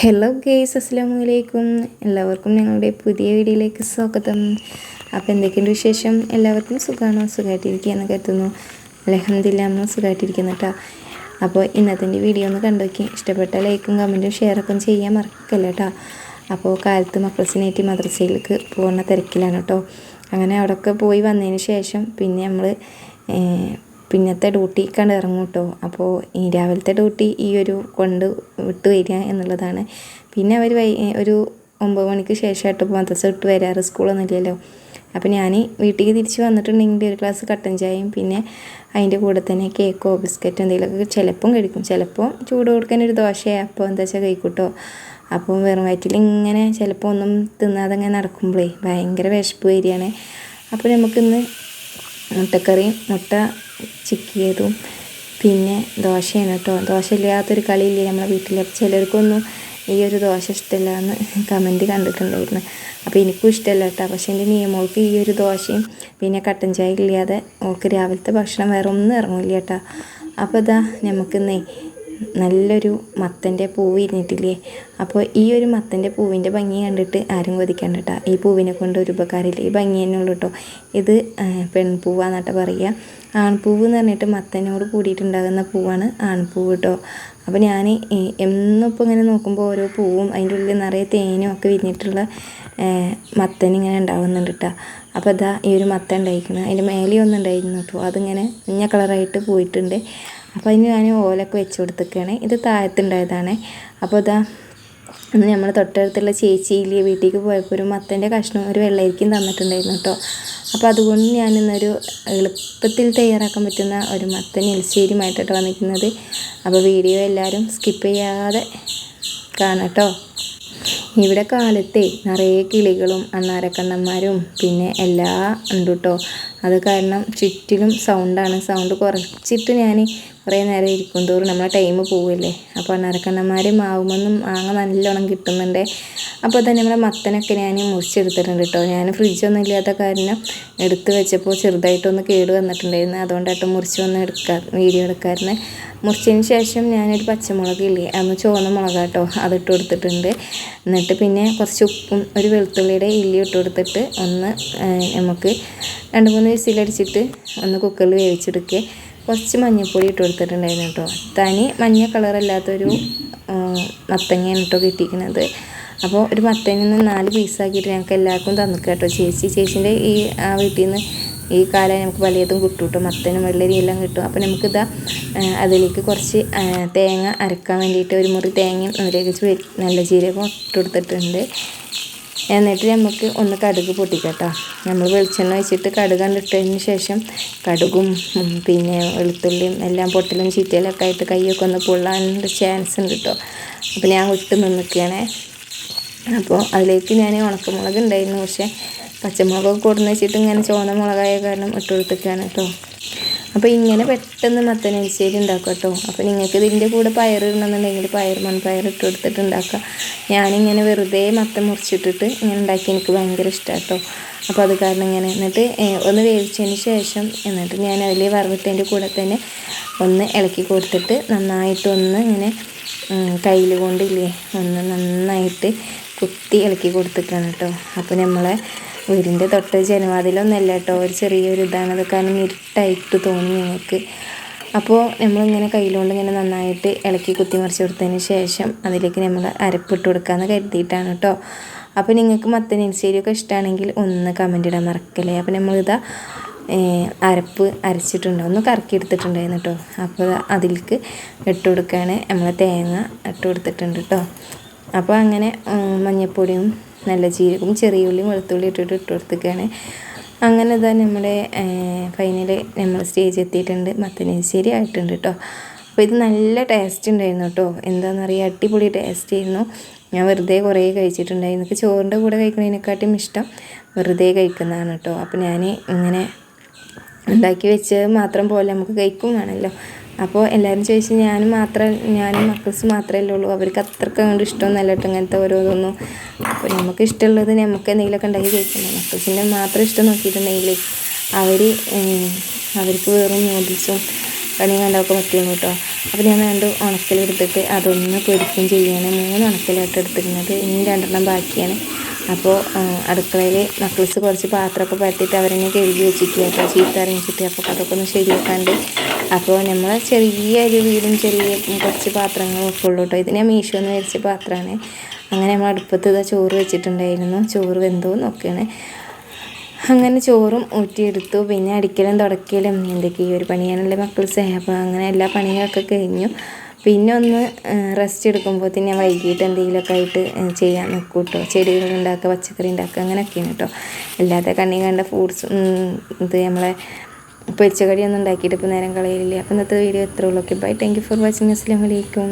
Hello guys അസ്സാം വലൈക്കും എല്ലാവർക്കും ഞങ്ങളുടെ പുതിയ വീഡിയോയിലേക്ക് സ്വാഗതം. അപ്പോൾ എന്തൊക്കെയുണ്ട് വിശേഷം? എല്ലാവർക്കും സുഖമാണോ സുഖമായിട്ടിരിക്കുകയെന്ന് കരുതുന്നു. നമ്മൾ സുഖമായിട്ടിരിക്കുന്നു കേട്ടോ അപ്പോൾ ഇന്നത്തെ വീഡിയോ ഒന്ന് കണ്ടുനോക്കി ഇഷ്ടപ്പെട്ട ലൈക്കും കമന്റും ഷെയറൊക്കെ ചെയ്യാൻ മറക്കല്ല കേട്ടോ അപ്പോൾ കാലത്ത് മക്കളസിനേറ്റി മദ്രസയിലേക്ക് പോകുന്ന തിരക്കിലാണ് കേട്ടോ അങ്ങനെ അവിടെയൊക്കെ പോയി വന്നതിന് ശേഷം പിന്നെ നമ്മൾ പിന്നത്തെ ഡ്യൂട്ടിക്കാണ്ട് ഇറങ്ങും കേട്ടോ അപ്പോൾ ഈ രാവിലത്തെ ഡ്യൂട്ടി ഈ ഒരു കൊണ്ട് വിട്ട് വരിക എന്നുള്ളതാണ്. പിന്നെ അവർ വൈ ഒരു ഒമ്പത് മണിക്ക് ശേഷമായിട്ട് ഇപ്പോൾ മദ്രസ വിട്ട് വരാറ് സ്കൂളൊന്നും ഇല്ലല്ലോ. അപ്പോൾ ഞാൻ വീട്ടിലേക്ക് തിരിച്ച് വന്നിട്ടുണ്ടെങ്കിൽ ഒരു ക്ലാസ് കട്ടൻ ചായയും പിന്നെ അതിന്റെ കൂടെ തന്നെ കേക്കോ ബിസ്ക്കറ്റോ എന്തെങ്കിലുമൊക്കെ ചിലപ്പം കഴിക്കും. ചിലപ്പോൾ ചൂട് കൊടുക്കാൻ ഒരു ദോശയോ അപ്പോൾ എന്താ വെച്ചാൽ കഴിക്കൂട്ടോ. അപ്പോൾ വെറും വയറ്റിൽ ഇങ്ങനെ ചിലപ്പോൾ ഒന്നും തിന്നാതെ ഇങ്ങനെ നടക്കുമ്പോഴേ ഭയങ്കര വിശപ്പ് വരികയാണ്. അപ്പോൾ നമുക്കിന്ന് മുട്ടക്കറിയും മുട്ട ചിക്കിയതും പിന്നെ ദോശയാണ് കേട്ടോ ദോശ ഇല്ലാത്തൊരു കളിയില്ലേ നമ്മളെ വീട്ടിൽ ചിലർക്കൊന്നും ഈ ഒരു ദോശ ഇഷ്ടമില്ല എന്ന് കമന്റ് കണ്ടിട്ടുണ്ടായിരുന്നു. അപ്പോൾ എനിക്കും ഇഷ്ടമല്ല കേട്ടോ പക്ഷേ എന്റെ നിയമോൾക്ക് ഈ ഒരു ദോശയും പിന്നെ കട്ടൻ ചായ ഇല്ലാതെ ഓൾക്ക് രാവിലത്തെ ഭക്ഷണം വേറെ ഒന്നും ഇറങ്ങില്ല കേട്ടോ അപ്പോൾ ഇതാ നമുക്കിന്നേ നല്ലൊരു മത്തന്റെ പൂവ് ഇരുന്നിട്ടില്ലേ? അപ്പോൾ ഈ ഒരു മത്തന്റെ പൂവിന്റെ ഭംഗി കണ്ടിട്ട് ആരും കൊതിക്കണ്ട കേട്ടോ ഈ പൂവിനെ കൊണ്ട് ഒരു ഉപകാരമില്ല. ഈ ഭംഗി തന്നെ ഉള്ളൂ കേട്ടോ ഇത് പെൺപൂവാന്നിട്ട് പറയുക. ആൺപൂവ് എന്ന് പറഞ്ഞിട്ട് മത്തനോട് കൂടിയിട്ടുണ്ടാകുന്ന പൂവാണ് ആൺപൂവ് കേട്ടോ അപ്പോൾ ഞാൻ എന്നും ഇപ്പോൾ ഇങ്ങനെ നോക്കുമ്പോൾ ഓരോ പൂവും അതിന്റെ ഉള്ളിൽ നിറയെ തേനും ഒക്കെ വിരിഞ്ഞിട്ടുള്ള മത്തൻ ഇങ്ങനെ ഉണ്ടാവുന്നുണ്ട് കേട്ടോ അപ്പോൾ അതാ ഈ ഒരു മത്തൻ ഉണ്ടായിരിക്കുന്നത് അതിന്റെ മേലെ ഒന്നും ഉണ്ടായിരുന്നു കേട്ടോ അതിങ്ങനെ മഞ്ഞ കളറായിട്ട് പോയിട്ടുണ്ട്. അപ്പോൾ അതിന് ഞാൻ ഓലൊക്കെ വെച്ച് കൊടുത്തേക്കാണ് ഇത് താഴത്തുണ്ടായതാണ്. അപ്പോൾ ഇതാ ഇന്ന് നമ്മൾ തൊട്ടടുത്തുള്ള ചേച്ചിയിൽ വീട്ടിലേക്ക് പോയപ്പോൾ ഒരു മത്തന്റെ കഷ്ണം ഒരു വെള്ളരിക്കും തന്നിട്ടുണ്ടായിരുന്നു കേട്ടോ. അപ്പോൾ അതുകൊണ്ട് ഞാൻ ഇന്നൊരു എളുപ്പത്തിൽ തയ്യാറാക്കാൻ പറ്റുന്ന ഒരു മത്തൻ എൽശ്ശേരിയുമായിട്ടാണ് വന്നിരിക്കുന്നത്. അപ്പോൾ വീഡിയോ എല്ലാവരും സ്കിപ്പ് ചെയ്യാതെ കാണാം കേട്ടോ. ഇവിടെ കാലത്തെ നിറയെ കിളികളും അന്നാരക്കണ്ണന്മാരും പിന്നെ എല്ലാ ഉണ്ട് കേട്ടോ അത് കാരണം ചുറ്റിലും സൗണ്ടാണ് സൗണ്ട് കുറച്ചിട്ട് ഞാൻ കുറേ നേരം ഇരിക്കും തോറും നമ്മളെ ടൈം പോവില്ലേ? അപ്പോൾ അണ്ണാരക്കണ്ണന്മാർ മാവുമെന്നും മാങ്ങ നല്ലോണം കിട്ടുന്നുണ്ട്. അപ്പോൾ തന്നെ നമ്മളെ മത്തനൊക്കെ ഞാൻ മുറിച്ചെടുത്തിട്ടുണ്ട് കേട്ടോ ഞാൻ ഫ്രിഡ്ജൊന്നും ഇല്ലാത്ത കാരണം എടുത്ത് വെച്ചപ്പോൾ ചെറുതായിട്ടൊന്ന് കേട് വന്നിട്ടുണ്ടായിരുന്നു. അതുകൊണ്ടായിട്ട് മുറിച്ച് വന്ന് എടുക്കാ വീഡിയോ എടുക്കാറുണ്ട് മുറിച്ചതിന് ശേഷം ഞാനൊരു പച്ചമുളക് ഇല്ലേ അന്ന് ചുവന്ന മുളക് കേട്ടോ അതിട്ട് കൊടുത്തിട്ടുണ്ട്. എന്നിട്ട് പിന്നെ കുറച്ച് ഉപ്പും ഒരു വെളുത്തുള്ളിയുടെ ഇല്ലി ഇട്ട് കൊടുത്തിട്ട് ഒന്ന് നമുക്ക് രണ്ട് മൂന്ന് വിസിലടിച്ചിട്ട് ഒന്ന് കുക്കറിൽ വേവിച്ചെടുക്കുക കുറച്ച് മഞ്ഞൾപ്പൊടി ഇട്ട് കൊടുത്തിട്ടുണ്ടായിരുന്നു കേട്ടോ. തനി മഞ്ഞ കളറല്ലാത്തൊരു മത്തങ്ങയാണ് കേട്ടോ കിട്ടിയിരിക്കുന്നത്. അപ്പോൾ ഒരു മത്തങ്ങ നിന്ന് നാല് പീസാക്കിയിട്ട് ഞങ്ങൾക്ക് എല്ലാവർക്കും തന്നിക്കുക കേട്ടോ. ചേച്ചി ചേച്ചീന്റെ ഈ ആ വീട്ടിൽ നിന്ന് ഈ കാലം നമുക്ക് പലതും കിട്ടും കേട്ടോ. മത്തനും വെള്ളരി എല്ലാം കിട്ടും. അപ്പോൾ നമുക്കിതാ അതിലേക്ക് കുറച്ച് തേങ്ങ അരക്കാൻ വേണ്ടിയിട്ട് ഒരു മുറി തേങ്ങയും അതിലേക്ക് നല്ല ജീരകം ഇട്ട് കൊടുത്തിട്ടുണ്ട്. എന്നിട്ട് നമുക്ക് ഒന്ന് കടുക് പൊട്ടിക്കട്ടോ. നമ്മൾ വെളിച്ചെണ്ണ വെച്ചിട്ട് കടുക് കണ്ടിട്ടതിന് ശേഷം കടുകും പിന്നെ വെളുത്തുള്ളിയും എല്ലാം പൊട്ടലും ചീറ്റലൊക്കെ ആയിട്ട് കൈയൊക്കെ ഒന്ന് പൊള്ളാനുള്ള ചാൻസ് ഉണ്ട് കേട്ടോ അപ്പോൾ ഞാൻ വിട്ട് നിൽക്കുകയാണേ അപ്പോൾ അതിലേക്ക് ഞാൻ ഉണക്കമുളക് ഉണ്ടായിരുന്നു. പക്ഷേ പച്ചമുളകൊക്കെ കൊടുന്ന് വെച്ചിട്ട് ഇങ്ങനെ ചുവന്ന മുളകായ കാരണം ഇട്ട് കൊടുത്തേക്കാണ് കേട്ടോ അപ്പോൾ ഇങ്ങനെ പെട്ടെന്ന് മത്തനരിശ്ശേരി ഉണ്ടാക്കുക കേട്ടോ. അപ്പോൾ നിങ്ങൾക്ക് ഇതിന്റെ കൂടെ പയർ ഇടണമെന്നുണ്ടെങ്കിൽ പയർ മൺപയർ ഇട്ട് കൊടുത്തിട്ട് ഉണ്ടാക്കുക. ഞാനിങ്ങനെ വെറുതെ മത്തം മുറിച്ചിട്ടിട്ട് ഇങ്ങനെ ഉണ്ടാക്കി എനിക്ക് ഭയങ്കര ഇഷ്ടമാണ് കേട്ടോ. അപ്പോൾ അത് കാരണം ഇങ്ങനെ എന്നിട്ട് ഒന്ന് വേവിച്ചതിന് ശേഷം എന്നിട്ട് ഞാൻ അതിൽ വറവിട്ടതിന്റെ കൂടെ തന്നെ ഒന്ന് ഇളക്കി കൊടുത്തിട്ട് നന്നായിട്ട് ഒന്ന് ഇങ്ങനെ കയ്യിൽ കൊണ്ടില്ലേ ഒന്ന് നന്നായിട്ട് കുത്തി ഇളക്കി കൊടുത്തിട്ടാണ് കേട്ടോ. അപ്പോൾ നമ്മളെ വീടിന്റെ തൊട്ട് ജനവാതിലൊന്നല്ല കേട്ടോ. ഒരു ചെറിയൊരു ഇതാണ്. അതൊക്കെ അതിന് ഇരുട്ടായിട്ട് തോന്നി ഞങ്ങൾക്ക്. അപ്പോൾ നമ്മളിങ്ങനെ കയ്യിലുകൊണ്ട് ഇങ്ങനെ നന്നായിട്ട് ഇളക്കി കുത്തി മറിച്ച് കൊടുത്തതിന് ശേഷം അതിലേക്ക് നമ്മൾ അരപ്പിട്ട് കൊടുക്കാമെന്ന് കരുതിയിട്ടാണ് കേട്ടോ. അപ്പോൾ നിങ്ങൾക്ക് മത്തൻ എരിശ്ശേരിയൊക്കെ ഇഷ്ടമാണെങ്കിൽ ഒന്ന് കമന്റ് ഇടാൻ മറക്കല്ലേ. അപ്പോൾ നമ്മളിതാ അരപ്പ് അരച്ചിട്ടുണ്ട്. ഒന്ന് കറക്കി എടുത്തിട്ടുണ്ടായിരുന്നു കേട്ടോ. അപ്പോൾ അതിലേക്ക് ഇട്ട് കൊടുക്കുകയാണ്. നമ്മൾ തേങ്ങ ഇട്ട് കൊടുത്തിട്ടുണ്ട് കേട്ടോ. അപ്പോൾ അങ്ങനെ മഞ്ഞൾപ്പൊടിയും നല്ല ജീരകവും ചെറിയ ഉള്ളിയും വെളുത്തുള്ളി ഇട്ടിട്ട് ഇട്ട് കൊടുത്തേക്കാണ് അങ്ങനെ ഇതാ നമ്മുടെ ഫൈനൽ നമ്മൾ സ്റ്റേജ് എത്തിയിട്ടുണ്ട്. മത്തനശ്ശേരി ആയിട്ടുണ്ട് കേട്ടോ അപ്പോൾ ഇത് നല്ല ടേസ്റ്റ് ഉണ്ടായിരുന്നു കേട്ടോ എന്താണെന്നറിയാം അടിപൊളി ടേസ്റ്റ് ആയിരുന്നു. ഞാൻ വെറുതെ കുറേ കഴിച്ചിട്ടുണ്ടായിരുന്നു. എനിക്ക് ചോറിന്റെ കൂടെ കഴിക്കുന്നതിനെക്കാട്ടും ഇഷ്ടം വെറുതെ കഴിക്കുന്നതാണ് കേട്ടോ അപ്പോൾ ഞാൻ ഇങ്ങനെ ഉണ്ടാക്കി വെച്ചത് മാത്രം പോലെ നമുക്ക് കഴിക്കും വേണമല്ലോ അപ്പോൾ എല്ലാവരും ചോദിച്ചു ഞാനും മാത്രം ഞാനും മക്കൾസ് മാത്രമേ ഉള്ളൂ അവർക്ക് അത്രയ്ക്ക് അങ്ങോട്ട് ഇഷ്ടമൊന്നുമല്ല കേട്ടോ ഇങ്ങനത്തെ ഓരോതൊന്നും അപ്പോൾ നമുക്ക് ഇഷ്ടമുള്ളത് നമുക്ക് എന്തെങ്കിലുമൊക്കെ ഉണ്ടാക്കി കഴിക്കണം. മക്കൾസിന്റെ മാത്രം ഇഷ്ടം നോക്കിയിട്ടുണ്ടെങ്കിൽ അവർ അവർക്ക് വെറും നൂഡിൽസും പണി കണ്ടൊക്കെ പറ്റുള്ളൂ കേട്ടോ. അപ്പോൾ ഞാൻ രണ്ട് ഉണക്കലെടുത്തിട്ട് അതൊന്ന് പൊരിക്കും ചെയ്യാണ്. മൂന്ന് ഉണക്കലായിട്ട് എടുത്തിരുന്നത്. ഇനി രണ്ടെണ്ണം ബാക്കിയാണ്. അപ്പോൾ അടുക്കളയിൽ മക്കൾസ് കുറച്ച് പാത്രമൊക്കെ പരത്തിയിട്ട് അവരെന്നെ കഴുകി വെച്ചിട്ട് അപ്പോൾ ചീത്ത അറിയിച്ചിട്ട് അപ്പോൾ അതൊക്കെ ഒന്ന് ശരിയാക്കാണ്ട് അപ്പോൾ നമ്മൾ ചെറിയ ഒരു വീടും ചെറിയ കുറച്ച് പാത്രങ്ങളും ഒക്കെ ഉള്ളൂ കേട്ടോ. ഇതിനെ ഞാൻ മീഷോന്ന് മേടിച്ച പാത്രമാണ്. അങ്ങനെ നമ്മൾ അടുപ്പത്ത് ഇതാ ചോറ് വെച്ചിട്ടുണ്ടായിരുന്നു. ചോറ് വെന്തോ നോക്കുകയാണ് അങ്ങനെ ചോറും ഊറ്റിയെടുത്തു. പിന്നെ അടിക്കലും തുടക്കലും എന്തൊക്കെ ഈ ഒരു പണിയാണല്ലേ മക്കൾസ് അപ്പോൾ അങ്ങനെ എല്ലാ പണികളൊക്കെ കഴിഞ്ഞു. പിന്നെ ഒന്ന് റെസ്റ്റ് എടുക്കുമ്പോൾ ഞാൻ വൈകിട്ട് എന്തെങ്കിലുമൊക്കെ ആയിട്ട് ചെയ്യാൻ നിൽക്കും കേട്ടോ ചെടികൾ ഉണ്ടാക്കുക പച്ചക്കറി ഉണ്ടാക്കുക അങ്ങനെയൊക്കെയാണ് കേട്ടോ അല്ലാതെ കണ്ണി കണ്ട ഫ്രൂട്ട്സ് ഇത് നമ്മളെ പൊരിച്ച കടിയൊന്നും ഉണ്ടാക്കിയിട്ട് ഇപ്പോൾ നേരം കളയില്ല അപ്പോൾ ഇന്നത്തെ വീഡിയോ എത്ര ഉള്ളൂ. Okay bye thank you for watching അസ്സാം വലൈക്കും